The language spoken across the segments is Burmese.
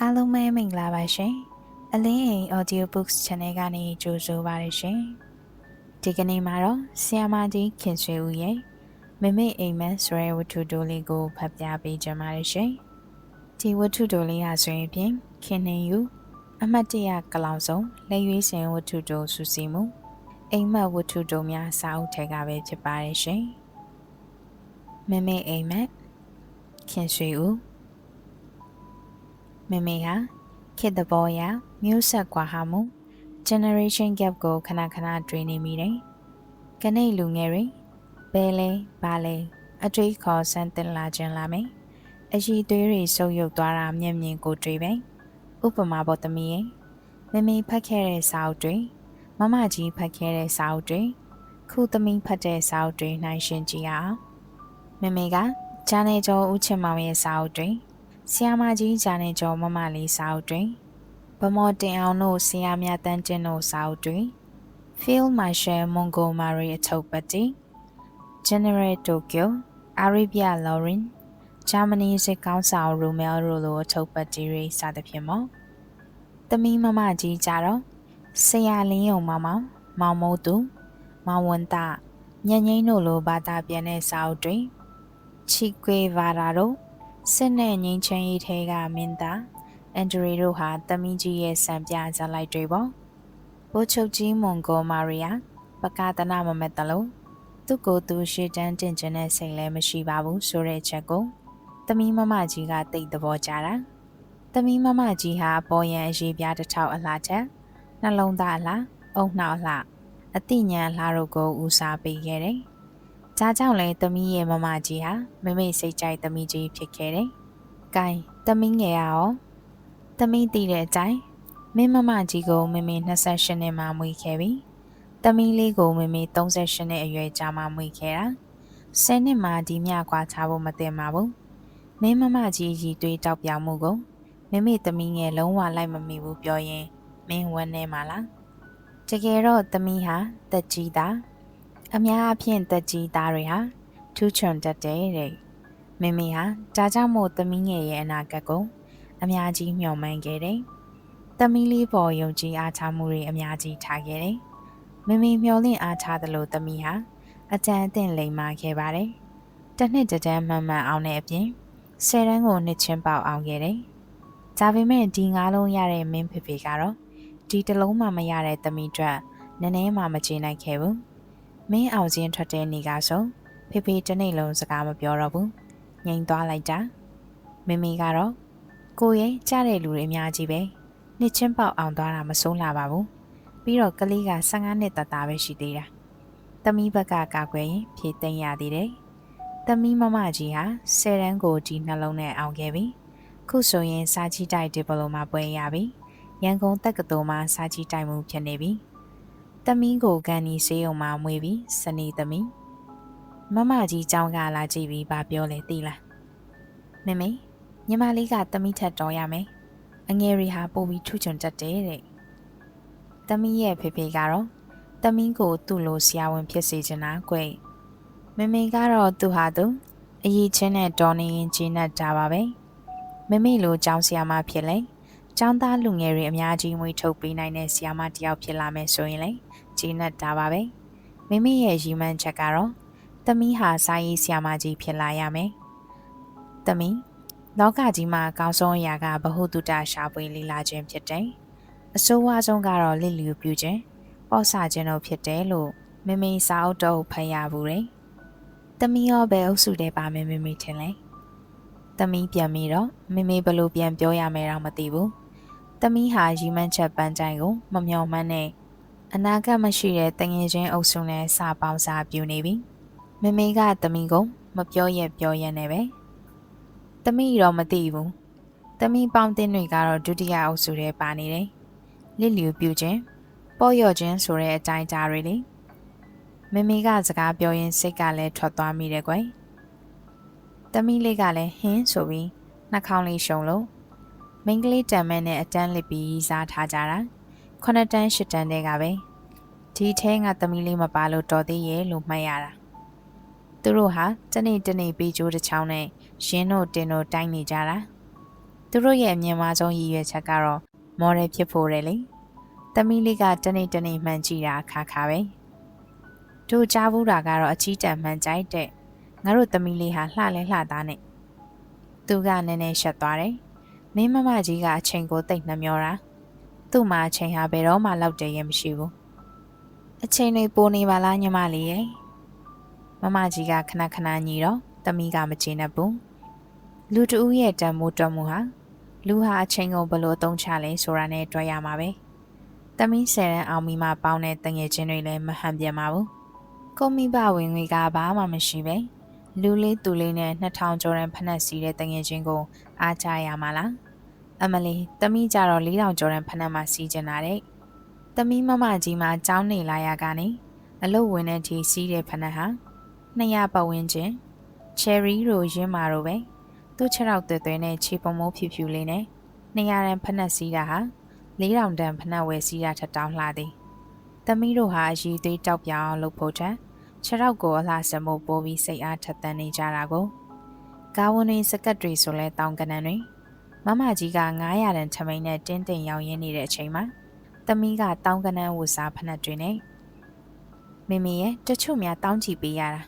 အားလုံးပဲမင်္ဂလာပါရှင်အလင်းအိမ် audio books channel ကနေကြိုဆိုပါရရှင်ဒီကနေ့မှာတော့ဆီယမကြီးခင်ဆွေဦးရဲ့မမေအိမ်မက်ဆိုရဲဝတ္ထုတိုလေးကိုဖတ်ပြပေးကြပါရရှင်ဒီဝတ္ထုတိုလေးဟာဆိုရင်ဖြင့်ခင်နေယူအမှတ်တရကလောင်ဆုံးလက်ရွေးစင်ဝတ္ထုတိုစုစည်းမှုအိမ်မက်ဝတ္ထုတိုများစာအုပ်ထဲကပဲဖြစ်ပါရရှင်မမေအိမ်မက်ခင်ဆွေဦး မမေဟာခေတ်သဘောအရမျိုးဆက်ကွာဟမှု generation gap ကိုခဏခဏတွေ့နေမိတယ်။ကနေ့လူငယ်တွေဘယ်လဲဘာလဲအတွေ့ခေါ်ဆန်းတင်လာခြင်းလာမယ်။အရှိသွေးတွေဆုပ်ယုပ်သွားတာမျက်မြင်ကိုတွေ့ပဲ။ဥပမာပေါ်သမီးရဲ့မမေဖတ်ခဲ့တဲ့စာအုပ်တွေမမကြီးဖတ်ခဲ့တဲ့စာအုပ်တွေခုသမီးဖတ်တဲ့စာအုပ်တွေနှိုင်းယှဉ်ကြည့်ရအောင်။မမေကဂျာနယ်ကျော်ဦးချင်မောင်ရဲ့စာအုပ်တွေ ဆီယာမကြီးဂျာနယ်ကျော်မမလေးစာအုပ်တွေဗမော်တင်အောင်တို့ဆီယာမြတန်းကျင်းတို့စာအုပ်တွေ Field Marshal Montgomery အထုပ်ပတ်တီ General Tokyo Arabia Lauren Germany စစ်ကောင်းဆောင် Romeo တို့လိုအထုပ်ပတ်တီတွေစသဖြင့်ပေါ့တမီးမမကြီးကြတော့ဆရာလင်းယုံမောင်မောင်မောင်မိုးသူမောင်ဝန်တာညဉ့်ငိမ့်တို့လိုဘာသာပြန်တဲ့စာအုပ်တွေချီကွေဗာရာတို့ စစ်နဲ့ငင်းချမ်းရေးထဲကမင်းသားအန်ဒရီတို့ဟာတမီးကြီးရဲ့စံပြဇာတ်လိုက်တွေပေါ့ဘိုးချုပ်ကြီးမွန်ဂိုမာရီယာပကသနာမမက်တလို့သူ့ကိုယ်သူရှေ့တန်းတင်ကျင်တဲ့စိတ်လည်းမရှိပါဘူးဆိုတဲ့ချက်ကိုတမီးမမကြီးကတိတ်သဘောကြတာတမီးမမကြီးဟာပေါ်ရန်အရေးပြားတစ်ထောက်အလှချက်နှလုံးသားအလှအုံနှောက်အလှအသိဉာဏ်အလှတို့ကိုဦးစားပေးခဲ့တယ်။ ဒါကြောင့်လဲတမီးရဲ့မမကြီးဟာမမေစိတ်ကြိုက်တမီးကြီးဖြစ်ခဲ့တယ်။ကဲတမီးငယ်ရအောင်တမီးတည်တဲ့အတိုင်းမင်းမမကြီးကိုမမေ28နှစ်မှမွေးခဲ့ပြီ။တမီးလေးကိုမမေ38နှစ်အရွယ်ကြာမှမွေးခဲ့တာ။10နှစ်မှဒီမြကွာချဖို့မတင်ပါဘူး။မင်းမမကြီးရည်တွေးတောက်ပြောင်မှုကိုမမေတမီးငယ်လုံးဝလိုက်မမိဘူးပြောရင်မင်းဝမ်းနေမှာလား။တကယ်တော့တမီးဟာတက်ကြီးသား အများအပြားတက်ကြီးသားတွေဟာထူးချွန်တတ်တယ်တဲ့။မမေဟာဒါကြောင့်မို့တမီးငယ်ရဲ့အနာဂတ်ကိုအများကြီးမျှော်မှန်းခဲ့တယ်။သမီးလေးပေါ်ယုံကြည်အားထားမှုတွေအများကြီးထားခဲ့တယ်။မမေမျှော်လင့်အားထားသလိုသမီးဟာအတန်အသင့်လိမ်မာခဲ့ပါတယ်။တစ်နှစ်တည်းမှန်မှန်အောင်တဲ့အပြင်ဆယ်တန်းကိုနှစ်ချင်းပေါက်အောင်ခဲ့တယ်။ဒါပေမဲ့ဒီငါးလုံးရတဲ့မင်းဖေဖေကတော့ဒီတစ်လုံးမှမရတဲ့သမီးအတွက်နည်းနည်းမှမချေနိုင်ခဲ့ဘူး။ မင်းအောင်ချင်းထွက်တဲ့နေကဆိုဖေဖေတစ်နေ့လုံးစကားမပြောတော့ဘူး။ငြိမ်သွားလိုက်တာ။မမေကတော့ကိုရဲ့ကြားတဲ့လူတွေအများကြီးပဲနှစ်ချင်းပေါက်အောင်သွားတာမဆုံးလာပါဘူးပြီးတော့ကလေးက15နှစ်တသားပဲရှိသေးတာသမီးဘက်ကကာကွယ်ရင်ဖြည့်သိမ့်ရသေးတယ်သမီးမမကြီးဟာ10တန်းကိုဒီနှလုံးနဲ့အောင်ခဲ့ပြီခုဆိုရင်စာကြီးတိုက်ဒီပလိုမာပွဲရပြီရန်ကုန်တက္ကသိုလ်မှာစာကြီးတိုက်မှုဖြစ်နေပြီ သမီးကိုကန်နီဆေးရုံမှာမွေးပြီးစနေသမီးမမကြီးကြောင်းကလာကြည့်ပြီးဗာပြောလေသိလားမမေညီမလေးကတမိထက်တော်ရမယ်။အငယ်ရီဟာပို့ပြီးထူးချွန်တတ်တယ်တဲ့။တမီးရဲ့ဖေဖေကတော့တမီးကိုသူ့လိုဆရာဝန်ဖြစ်စေချင်တာကွယ်။မမေကတော့သူဟာသူအရေးချင်းနဲ့တော်နေရင်ဂျင်းနဲ့တာပါပဲ။မမေလိုကြောင်းဆရာမဖြစ်လေ။ ကျောင်းသားလူငယ်တွေအများကြီးမွေးထုတ်ပေးနိုင်တဲ့ဆရာမတစ်ယောက်ဖြစ်လာမယ်ဆိုရင်လေဂျင်းနဲ့တာပါပဲ။မမေရဲ့ရီမန်းချက်ကတော့တမီးဟာစာရေးဆရာမကြီးဖြစ်လာရမယ်။တမီးလောကကြီးမှာအကောင်းဆုံးအရာကဘ ഹു တုတရှာဖွေလေးလာခြင်းဖြစ်တယ်။အဆိုးဝါးဆုံးကတော့လစ်လျူပြူခြင်းပေါ့ဆခြင်းတို့ဖြစ်တယ်လို့မမေစာအုပ်တော့ဖတ်ရဘူးတယ်။တမီးရောပဲအုပ်စုတဲ့ပါမယ်မမေထင်လဲ။တမီးပြန်ပြီးတော့မမေဘလို့ပြန်ပြောရမယ်တော့မသိဘူး။ တမီးဟာရီမန်းချက်ပန်းကြိုင်ကိုမမျော်မှန်းနဲ့အနာဂတ်မရှိတဲ့တငယ်ချင်းအုပ်စုနဲ့စာပေါင်းစာပြူနေပြီ။မမေကတမီးကိုမပြောရပြောရနဲ့ပဲ။။တမိတော့မသိဘူး။တမိပေါင်းတင်းတွေကတော့ဒုတိယအုပ်စုထဲပါနေတယ်။လစ်လျူပြူခြင်းပေါ့ရော့ခြင်းဆိုတဲ့အတိုင်းကြားတွေလေ။မမေကစကားပြောရင်စိတ်ကလည်းထွက်သွားမိတယ်ကွယ်။တမိလေးကလည်းဟင်းဆိုပြီးနှာခေါင်းလေးရှုံလို့ မိန်းကလေးတံမဲနဲ့အတန်းလစ်ပြီးစားထားကြတာ။ခုနှစ်တန်းရှစ်တန်းတည်းကပဲ။ဒီထဲကတမိလေးမပါလို့တော်သေးရဲ့လို့မှတ်ရတာ။သူတို့ဟာတနေ့တနေ့ပေးကြိုးတစ်ချောင်းနဲ့ရင်းတို့တင်တို့တိုင်းနေကြတာတသူတို့ရဲ့အမြင်မှားဆုံးရည်ရွယ်ချက်ကတော့မော်ဒယ်ဖြစ်ဖို့တယ်လေသမီးလေးကတနေ့တနေ့မှန်ကြည့်တာခါခါပဲတို့ကြားဘူးတာကတော့အချီးတန်မှန်ကြိုက်တဲ့ငါတို့သမီးလေးဟာလှလဲလှသားနဲ့သူကနည်းနည်းရှက်သွားတယ် မင်းမမကြီးကအချိန်ကိုတိတ်နှမျောတာသူ့မှာအချိန်ဟာဘယ်တော့မှလောက်တယ်ရဲ့မရှိဘူးအချိန်တွေပိုနေပါလားညီမလေးရဲ့မမကြီးကခဏခဏညီတော့သမီးကမကျေနပ်ဘူးလူတဦးရဲ့တန်မိုးတော်မူဟာလူဟာအချိန်ကိုဘယ်လိုအသုံးချလဲဆိုတာနဲ့တွေ့ရမှာပဲသမီးဆယ်ရန်အောင်မိမပေါင်းတဲ့တငယ်ချင်းတွေလည်းမဟန်ပြန်ပါဘူးကိုမိဘဝင်ငွေကဘာမှမရှိပဲလူလေးသူလေးနဲ့2000ကျော်ရန်ဖက်နှက်စီးတဲ့တငယ်ချင်းကိုအားချရမှာလား အမလီသမီးကြတော့4000ကျော်ရန်ဖက်နှက်မှစီးကျင်လာတဲ့သမီးမမကြီးမှကြောင်းနေလာရကနေအလုတ်ဝင်တဲ့ทีစီးတဲ့ဖက်နှက်ဟာ200ပတ်ဝန်းကျင်ချယ်ရီတို့ရင်းမာတို့ပဲသူ့ခြေထောက်သွဲ့သွဲနဲ့ခြေပုံမိုးဖြူဖြူလေးနဲ့200ရန်ဖက်နှက်စီးတာဟာ4000တန်ဖက်နှက်ဝယ်စီးတာထက်တောင်းလှသည်သမီးတို့ဟာအည်သွေးတောက်ပြောင်းလုပ်ဖို့ထက်ခြေထောက်ကိုအလှဆမှုပိုးပြီးစိတ်အားထက်သန်နေကြတာကိုကာဝန်တွေစကတ်တွေဆိုလဲတောင်းကနန်းတွေ မမကြီးက900တန်ထမိန်နဲ့တင်းတင်ရောင်ရင်းနေတဲ့အချိန်မှာသမီးကတောင်းကနန်းဝူစားဖက်နှက်တွေနဲ့မိမိရဲ့တချို့များတောင်းကြည့်ပေးရတာ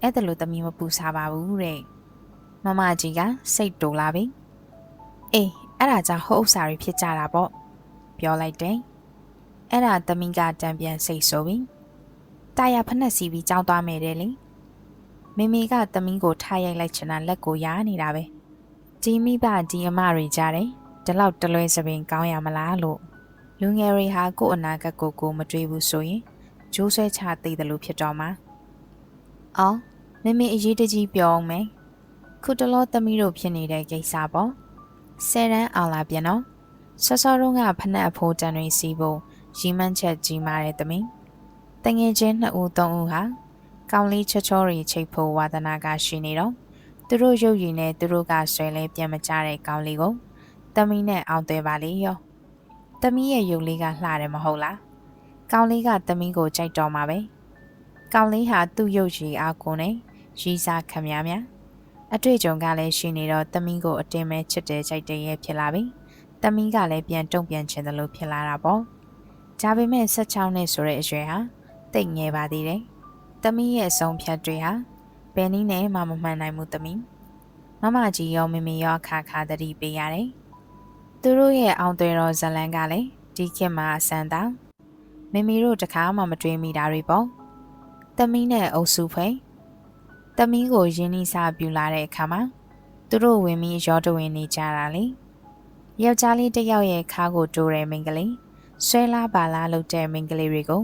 အဲ့ဒါလို့သမီးမပူစားပါဘူးတဲ့မမကြီးကစိတ်တူလာပြီအေးအဲ့ဒါကြောင့်ဟုတ်ဥစ္စာတွေဖြစ်ကြတာပေါ့ပြောလိုက်တယ်အဲ့ဒါသမီးကတံပြန်စိတ်ဆိုပြီးတာယာဖက်နှက်စီပြီးကြောင်းသွားမယ်တဲ့လေမိမိကသမီးကိုထားရိုက်လိုက်ချင်တာလက်ကိုရားနေတာပဲ ဒီမိဘဒီအမတွေကြားတယ်ဒီလောက်တလွဲစပင်ကောင်းရမလားလို့လူငယ်တွေဟာကို့အနာဂတ်ကိုကိုမတွေးဘူးဆိုရင်ဂျိုးဆွဲချသိတယ်လို့ဖြစ်တော့မှာအော်မမေအရေးတကြီးပြောအောင်မယ်ခုတလောသမီးတို့ဖြစ်နေတဲ့ကိစ္စပေါ့ဆယ်ရန်အောင်လာပြန်တော့ဆော့ဆော့တုန်းကဖနက်အဖိုးတန်တွေစီးဖို့ရီမန်းချက်ကြီးမာတဲ့သမီးတငယ်ချင်းနှစ်ဦးသုံးဦးဟာကောင်းလေးချောချောရီချိတ်ဖို့ဝါသနာကရှိနေတော့ သူတို့ရုပ်ရည်နဲ့သူတို့ကဆွဲလဲပြန်မကြတဲ့ကောင်းလေးကိုသမီးနဲ့အောင်သွဲပါလေရောသမီးရဲ့ရုပ်လေးကလှတယ်မဟုတ်လားကောင်းလေးကသမီးကိုကြိုက်တော့မှာပဲကောင်းလေးဟာသူ့ရုပ်ရည်အားကိုနဲ့ရီးစားခံများများအတွေ့အကြုံကလည်းရှိနေတော့သမီးကိုအတင်းမဲ့ချစ်တယ်ကြိုက်တယ်ရဲ့ဖြစ်လာပြီသမီးကလည်းပြန်တုံ့ပြန်ချင်တယ်လို့ဖြစ်လာတာပေါ့ဒါပေမဲ့16နှစ်ဆိုတဲ့အရွယ်ဟာတိတ်ငယ်ပါသေးတယ်သမီးရဲ့အဆုံးဖြတ်တွေဟာ ဘယ်နည်းနဲ့မှမမှန်နိုင်ဘူးသမီးမမကြီးရောမမေရောခါခါတတိပေးရတယ်သူတို့ရဲ့အောင်သွေတော်ဇလန်းကလည်းဒီခေတ်မှာအဆန်တာမမေတို့တခါမှမတွေးမိတာတွေပေါ့သမီးနဲ့အုပ်စုဖွဲသမီးကိုရင်းနှီးစာပြူလာတဲ့အခါမှာသူတို့ဝင်ပြီးရောတဝင်နေကြတာလေယောက်ျားလေးတစ်ယောက်ရဲ့ခါကိုတိုးတဲ့မိန်းကလေးဆွဲလာပါလားလို့တဲ့မိန်းကလေးတွေကို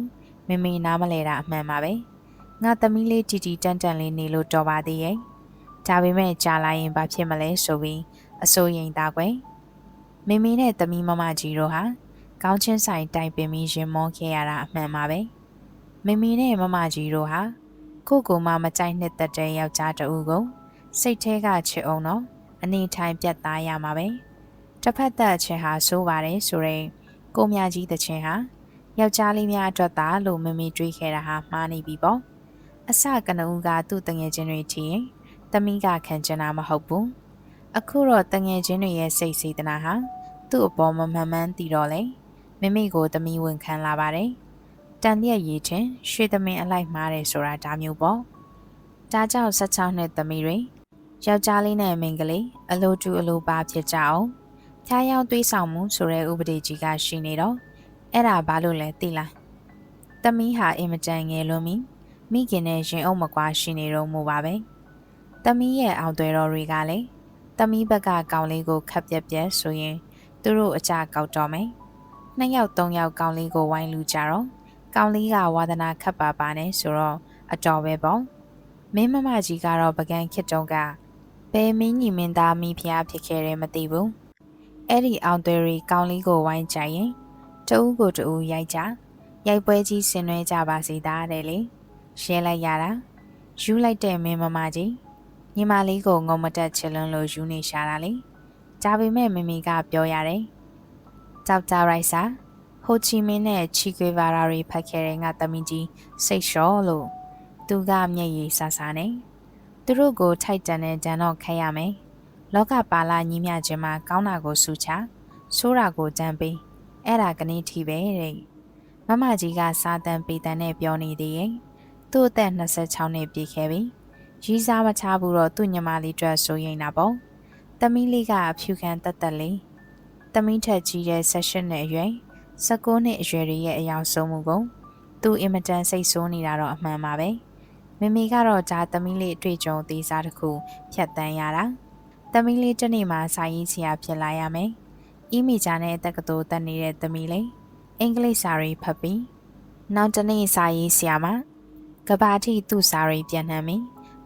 မမေနားမလဲတာအမှန်ပါပဲ ငါသမီးလေးတီတီတန်တန်လေးနေလို့တော်ပါသေးရဲ့ဒါပေမဲ့ကြာလာရင်ဘာဖြစ်မလဲဆိုပြီးအစိုးရင်သားကွယ်မမေနဲ့သမီးမမကြီးတို့ဟာကောင်းချင်းဆိုင်တိုင်ပင်ပြီးရင်မောခဲ့ရတာအမှန်ပါပဲမမေနဲ့မမကြီးတို့ဟာကိုကိုမမကြိုက်နှစ်သက်တဲ့ယောက်ျားတဦးကိုစိတ်ထဲကချစ်အောင်တော့အနေထိုင်ပြတ်သားရမှာပဲတစ်ဖက်သက်ချင်းဟာစိုးပါတယ်ဆိုရင်ကိုမြကြီးတချင်းဟာယောက်ျားလေးများအတွက်သာလို့မမေတွေးခဲ့တာဟာမှားနေပြီပေါ့ အစကနဦးကသူ့တငယ်ချင်းတွေထင်တမီးကခံချင်တာမဟုတ်ဘူးအခုတော့တငယ်ချင်းတွေရဲ့စိတ်စေတနာဟာသူ့အပေါ်မမှန်မှန်သိတော့လေမိမိကိုတမီးဝန်ခံလာပါတယ်တန်ရက်ရည်ချင်းရွှေသမင်အလိုက်မားတယ်ဆိုတာဒါမျိုးပေါ့ဒါကြောင့်16နှစ်သမီးတွေယောက်ျားလေးနဲ့မိန်းကလေးအလိုတူအလိုပါဖြစ်ကြအောင်ဖျားယောင်းသွေးဆောင်မှုဆိုတဲ့ဥပဒေကြီးကရှိနေတော့အဲ့ဒါဘာလို့လဲသိလားသမီးဟာအင်မတန်ငယ်လွန်းပြီ မိခင်နဲ့ရင်အုပ်မကွာရှိနေတော့မှုပါပဲသမီးရဲ့အောင်သွဲတော်တွေကလည်းသမီးဘက်ကကောင်လေးကိုခပ်ပြက်ပြက်ဆိုရင်သူတို့အကြကောက်တော့မယ်နှစ်ယောက်သုံးယောက်ကောင်လေးကိုဝိုင်းလူကြတော့ကောင်လေးကဝါသနာခတ်ပါပါနဲ့ဆိုတော့အတော်ပဲပေါ့မင်းမမကြီးကတော့ပကံခစ်တုံးကဘယ်မင်းညီမင်းသားမိဖုရားဖြစ်ခဲ့တယ်မသိဘူးအဲ့ဒီအောင်သွဲရီကောင်းလေးကိုဝိုင်းကြရင်တဦးကိုတဦးရိုက်ကြရိုက်ပွဲကြီးဆင်နွှဲကြပါစေသားတဲ့လေ ရှဲလိုက်ရတာယူလိုက်တဲ့မင်းမမကြီးညီမလေးကိုငုံမတက်ချလွန်းလို့ယူနေရှာတာလေဒါပေမဲ့မမီကပြောရတယ်ကြောက်ကြရိုက်စာဟိုချီမင်းနဲ့ချီကွေဗာရာတွေဖတ်ခဲ့တဲ့ငါသမီးကြီးစိတ်လျှော့လို့သူကမျက်ရည်ဆာဆာနေသူတို့ကိုထိုက်တန်တဲ့ဂျန်တော့ခဲရမယ်လောကပါလာညီမျှခြင်းမှာကောင်းတာကိုစူချဆိုးတာကိုကြံပေးအဲ့ဒါကနေထီပဲတဲ့မမကြီးကစာတန်ပေတန်နဲ့ပြောနေသေးရဲ့ သူ့အသက်26နှစ်ပြည့်ခဲ့ပြီရီးစားမချဘူးတော့သူ့ညီမလေးအတွက်ဆိုရင်တာပေါ့သမီးလေးကအဖြူခံတက်တက်လေးသမီးထက်ကြီးတဲ့ဆက်ရှင်နဲ့အရွယ်16နှစ်အရွယ်ရဲ့အယောင်ဆုံးမှုကိုသူအင်မတန်စိတ်ဆိုးနေတာတော့အမှန်ပါပဲမမေကတော့ဂျာသမီးလေးအတွေ့အကြုံသေးစားတစ်ခုဖြတ်တန်းရတာသမီးလေးတစ်နေ့မှစာရေးဆရာဖြစ်လာရမယ်အီမီဂျာနဲ့တက္ကသိုလ်တက်နေတဲ့သမီးလေးအင်္ဂလိပ်စာရေးဖတ်ပြီးနောက်တစ်နေ့စာရေးဆရာမ ကဘာတိသူ့စာရေးပြန်နှံပြီး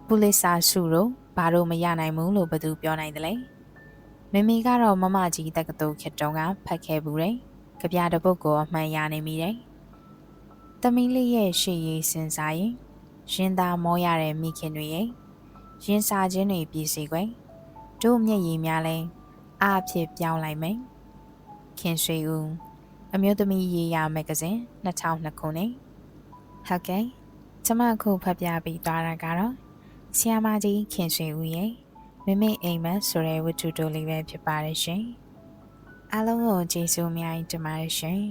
ပူလစ်စာစုတို့ဘာလို့မရနိုင်ဘူးလို့ဘသူပြောနိုင်တယ်လဲမမေကတော့မမကြီးတက္ကသိုလ်ခေတ်တုန်းကဖတ်ခဲ့ဘူးတယ်ကြပြတဲ့ပုတ်ကိုအမှန်ရနေမိတယ်သမီးလေးရဲ့ရှေ့ရေးစင်စားရင်ရင်သာမောရတဲ့မိခင်တွေရဲ့ရင်စာချင်းတွေပြည်စီခွင်တို့မျက်ရည်များလဲအားဖြစ်ပြောင်းလိုက်မယ်ခင်ရွှေဦးအမျိုးသမီးရေးရာမဂ္ဂဇင်း2002ခုနှစ်ဟုတ်ကဲ့ ကျမအခုဖတ်ပြပြီးသွားတာကတော့ဆီယာမကြီးခင်ရွှေဦးရဲ့မမေအိမ်မက်ဆိုတဲ့ဝတ္ထုတိုလေးပဲဖြစ်ပါတယ်ရှင်အားလုံးကိုကျေးဇူးအများကြီးတင်ပါတယ်ရှင်